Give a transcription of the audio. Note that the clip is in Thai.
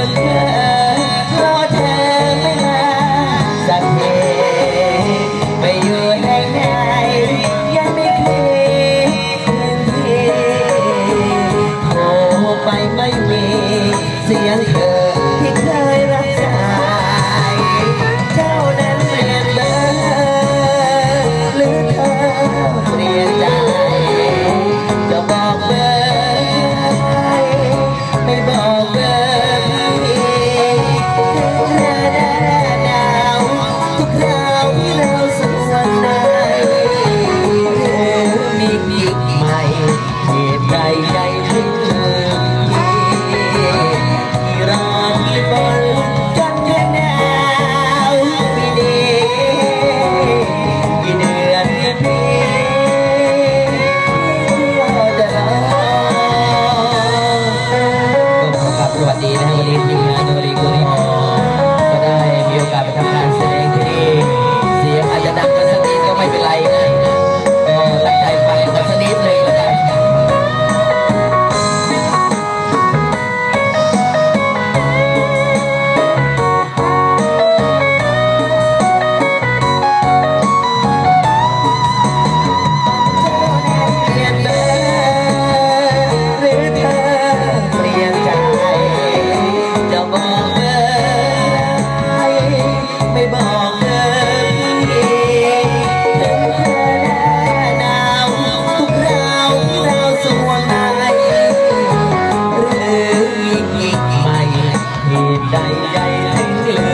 ร ไม่บอกเธอคนดีแต่เาวทุกเราเราสวงไนหรืออีกไม่เหตุใดใดถึง